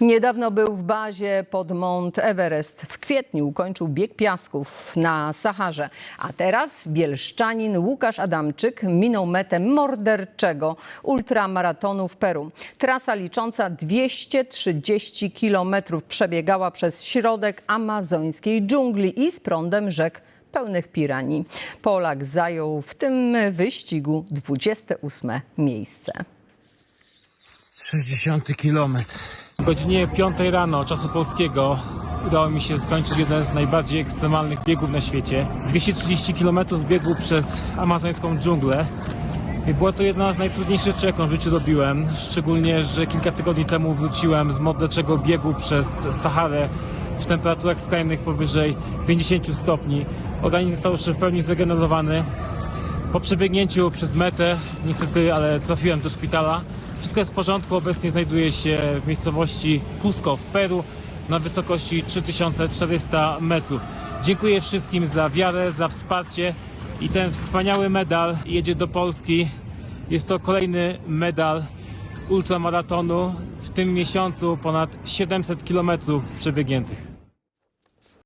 Niedawno był w bazie pod Mount Everest. W kwietniu ukończył bieg piasków na Saharze. A teraz bielszczanin Łukasz Adamczyk minął metę morderczego ultramaratonu w Peru. Trasa licząca 230 kilometrów przebiegała przez środek amazońskiej dżungli i z prądem rzek pełnych piranii. Polak zajął w tym wyścigu 28 miejsce. 60 kilometr. Godzinie 5 rano czasu polskiego udało mi się skończyć jeden z najbardziej ekstremalnych biegów na świecie. 230 km biegu przez amazońską dżunglę. I była to jedna z najtrudniejszych rzeczy, jaką w życiu robiłem. Szczególnie, że kilka tygodni temu wróciłem z modleczego biegu przez Saharę w temperaturach skrajnych powyżej 50 stopni. Organizm został już w pełni zregenerowany. Po przebiegnięciu przez metę, niestety, ale trafiłem do szpitala. Wszystko jest w porządku. Obecnie znajduję się w miejscowości Cusco w Peru na wysokości 3400 metrów. Dziękuję wszystkim za wiarę, za wsparcie i ten wspaniały medal jedzie do Polski. Jest to kolejny medal ultramaratonu. W tym miesiącu ponad 700 kilometrów przebiegniętych.